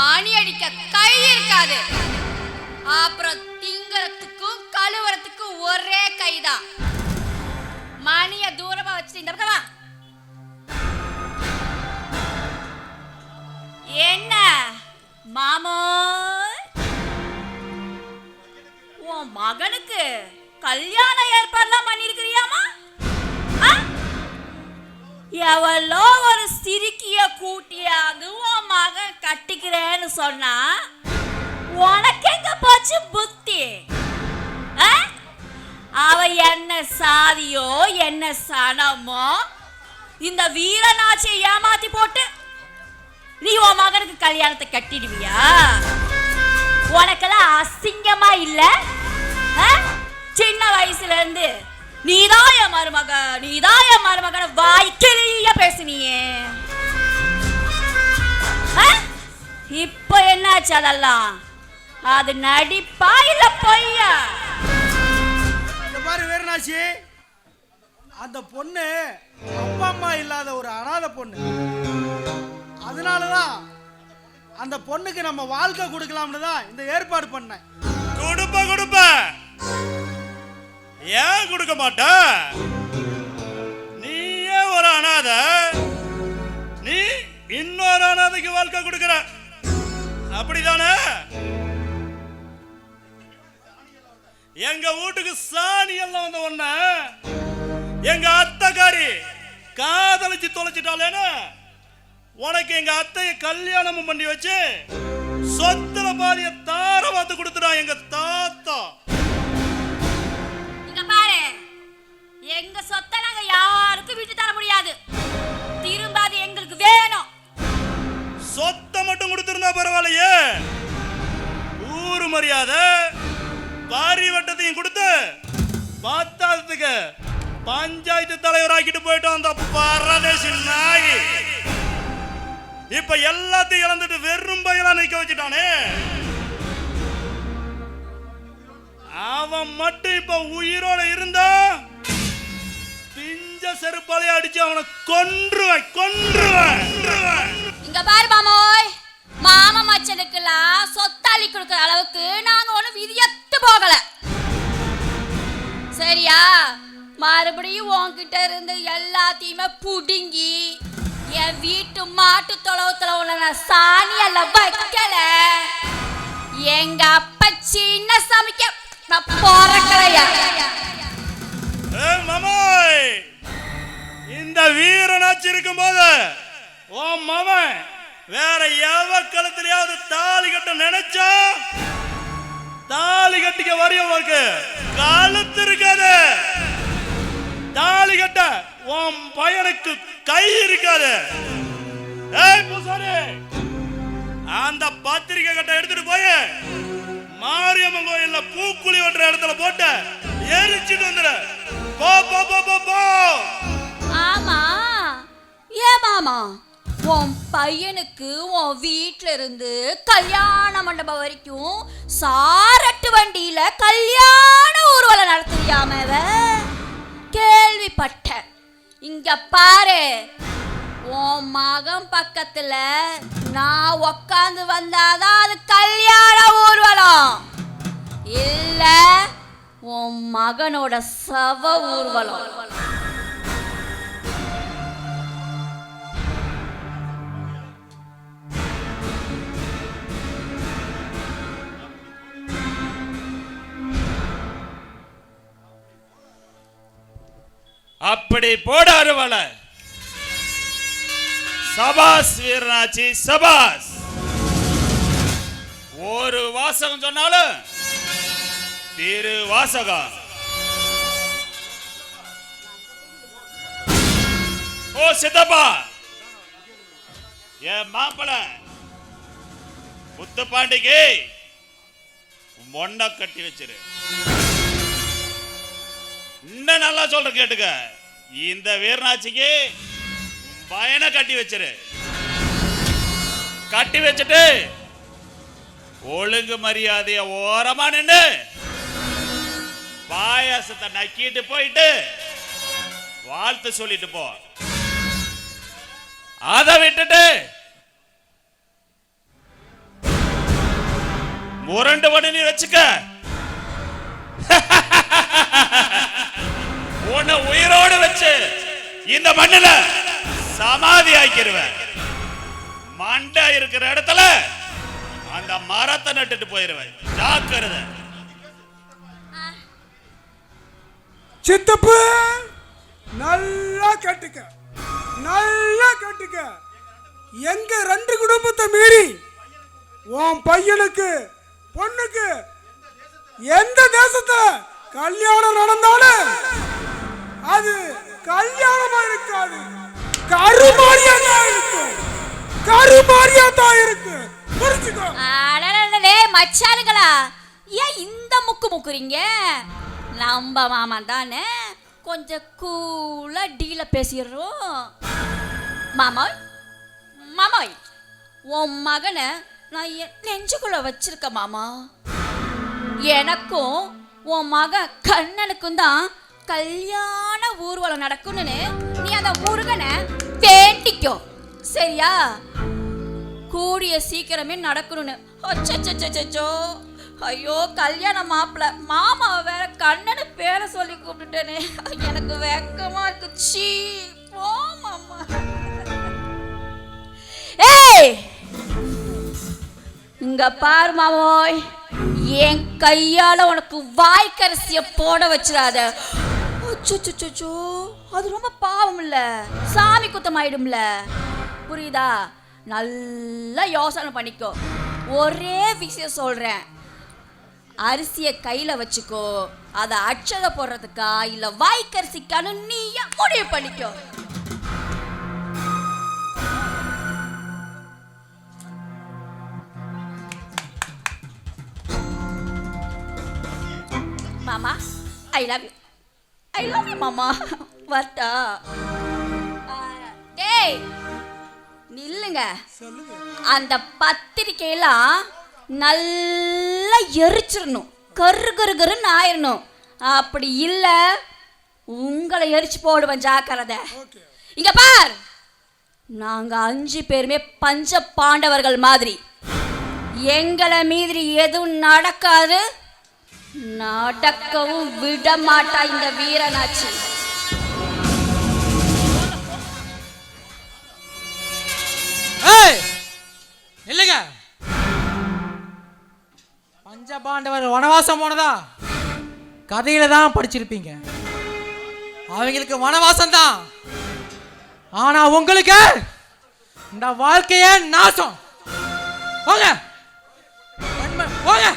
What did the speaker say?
மணி அடிக்க கை இருக்காது. அப்புறம் திங்கறதுக்கும் கழுவுறதுக்கும் ஒரே கைதான் மணிய தூரமா வச்சு இந்த பக்கம். என்ன? மாமோ? உன் மகனுக்கு கல்யாண ஏற்பாடுலாம் பண்ணிருக்கிறியாமா? எவ்வளோ ஒரு சிரிக்கிய கூட்டிய உன் மகன் கட்டிக்கிறேன்னு சொன்னா உனக்கு எங்க போச்சு புத்தி? அவ என்ன சாதியோ என்ன சனமோ இந்த வீரநாச்சியை ஏமாத்தி போட்டு நீ உன் மகனுக்கு கல்யாணத்தை கட்டிடுவியா? உனக்கெல்லாம் அசிங்கமா இல்ல? ஆ? சின்ன வயசுல இருந்து நீதான் என் மருமக நீதான் என் மருமகன வாய் கிளிய இப்போ என்னாச்சு அதெல்லாம்? அது நடிப்பா இல்ல பொய்யா? இந்த மாதிரி வேறுனாச்சு அந்த பொண்ணு அப்பா அம்மா இல்லாத ஒரு அனாதை பொண்ணு. அதனாலதான் அந்த பொண்ணுக்கு நம்ம வாழ்க்கை கொடுக்கலாம்னு தான் இந்த ஏற்பாடு பண்ணேன். கொடுக்க மாட்ட. நீயே ஒரு அனாதை. நீ இன்னொரு அனாதைக்கு வாழ்க்கை கொடுக்கிற. அப்படிதானே? எங்க வீட்டுக்கு சாணி எல்லாம் வந்த உடனே எங்க அத்தைக்காரி காதலிச்சு தொலைச்சிட்டாலேன்னு உனக்கு எங்க அத்தைய கல்யாணமும் பண்ணி வச்சு சொத்துல பாதிய தார பார்த்து கொடுத்துட்டான் எங்க தா பஞ்சாயத்து தலைவராக்கிட்டு போயிட்டோம் அந்த பரதேசி நாயி இப்ப எல்லாத்தையும் இழந்துட்டு வெறும் பையலா நிக்க வச்சுட்டானே. அவன் மட்டும் இப்ப உயிரோட இருந்தா பிஞ்ச செருப்பாலே அடிச்சு அவனை கொன்றுவேன் கொன்றுவேன். இங்க பாரு மாமோய் மாம மச்சனுக்கெல்லாம் சொத்தாளி கொடுக்குற அளவுக்கு நாங்க ஒண்ணு விதியத்து போகல. சரியா? மறுபடியும் உன்கிட்ட இருந்து எல்லாத்தையுமே புடுங்கி என் வீட்டு மாட்டு தொலைவுத்துல உள்ள நான் சாணியல்ல வைக்கல. எங்க அப்பா சின்ன சமைக்க நான் போறக்கலையா? ஏய் மாமாய் இந்த வீரனாச்சி இருக்கும்போது ஓ மவன் வேற எவ கழுத்துலயாவது தாலி கட்ட நினைச்சா? தாலி கட்டிக்க வரையும் உனக்கு? கழுத்து இருக்காது. தாலி கட்ட உன் பையனுக்கு கை இருக்காது. ஏய் பூசாரி. அந்த பத்திரிக்கை கட்ட எடுத்துட்டு போய் மாரியம்மன் கோயில்ல பூக்குழி வெட்டுற இடத்துல போட்டு எரிச்சிட்டு வந்துடு போ போ போ போ போ. ஆமா. ஏ மாமா? உன் பையனுக்கு உன் வீட்ல இருந்து கல்யாண மண்டபம் வரைக்கும் சாரட்டு வண்டியில கல்யாண ஊர்வலம் நடத்துறியாமவ கேள்விப்பட்டேன். இங்க பாரு உன் மகன் பக்கத்துல நான் உக்காந்து வந்தாதான் அது கல்யாண ஊர்வலம். இல்ல உன் மகனோட சவ ஊர்வலம். இப்படி போடாரு வல சபாஸ் வீரனாச்சி சபாஸ். ஒரு வாசகம் சொன்னாலும் திரு வாசகம். ஓ சித்தப்பா. என் மாப்பிள. புத்துப்பாண்டிக்கு மொண்ட கட்டி வச்சிரு. இன்னும் நல்லா சொல்ற கேட்டுக்க. இந்த வீரனாச்சிக்கு பயனை கட்டி வச்சிரு. கட்டி வச்சுட்டு ஒழுங்கு மரியாதைய ஓரமா நின்னு பாயாசத்தை நக்கிட்டு போயிட்டு வாழ்த்து சொல்லிட்டு போ. அதை விட்டுட்டு முரண்டு பண்ணி நீ வச்சுக்க. உன்னை உயிரோடு வச்சு இந்த மண்ணுல சமாதி ஆக்கிடுவேன் மண்டை இருக்கிற இடத்துல அந்த மரத்தை நட்டுட்டு போயிருவேன். ஜாக்கிரத. சித்தப்பு நல்லா கட்டுக்க. நல்லா கட்டுக்க. எங்க ரெண்டு குடும்பத்தை மீறி உன் பையனுக்கு பொண்ணுக்கு எந்த தேசத்தை கல்யாணம் நடந்தாலும் அது கல்யாணமா இருக்காது. கருமாரியா தான் இருக்கும் கருமாரியா தான் இருக்கு. புரிஞ்சுக்கோ. மச்சானுங்களா. ஏன் இந்த முக்கு முக்குறீங்க? நம்ம மாமா தானே. கொஞ்சம் கூலா டீல பேசிடுறோம். மாமாய் மாமாய் உன் மகனை நான் நெஞ்சுக்குள்ள வச்சிருக்கேன் மாமா. எனக்கும் உன் மகன் கண்ணனுக்கும் தான் கல்யாண ஊர்வலம் நடக்கும்னு நீ அந்த முருகனை வேண்டிக்கோ சரியா? கூடிய சீக்கிரமே நடக்கணும்னு. அச்சச்சச்சச்சோ. ஐயோ கல்யாண மாப்பிள்ள மாமா வேற கண்ணனு பேரை சொல்லி கூப்பிட்டுட்டேனே. எனக்கு வெக்கமா இருக்கு. சீ போ மாமா. ஏய்! இங்க பாரு மாமோய். என் கையால உனக்கு வாய்க்கரிசிய போட வச்சிடாத. அச்சோ அது ரொம்ப பாவம் இல்ல சாமி குத்தம் ஆயிடும்ல புரியுதா? நல்லா யோசனை பண்ணிக்கோ. ஒரே விஷயம் சொல்றேன். அரிசியை கையில வச்சுக்கோ. அதை அச்சதை போடுறதுக்கா இல்ல வாய்க்கரிசிக்கான்னு நீயா முடிவு பண்ணிக்கோ. மாமா I love you I love you மாமா வரட்டா டேய் நில்லுங்க. சொல்லுங்க. அந்த பத்திரிக்கையெல்லாம் நல்லா எரிச்சிடணும். கரு கரு கருன்னு ஆயிடணும் அப்படி இல்லை உங்களை எரிச்சு போடுவேன் ஜாக்கிரதை. இங்க பார். நாங்க அஞ்சு பேருமே பஞ்ச பாண்டவர்கள் மாதிரி. எங்களை மீறி எதுவும் நடக்காது. நடக்கவும் விட மாட்டா இந்த வீரனாச்சு. இல்லைங்க பஞ்சபாண்டவர் வனவாசம் போனதா? கதையில தான் படிச்சிருப்பீங்க. அவங்களுக்கு வனவாசம் தான். ஆனா உங்களுக்கு இந்த வாழ்க்கையே நாசம். போங்க. போங்க.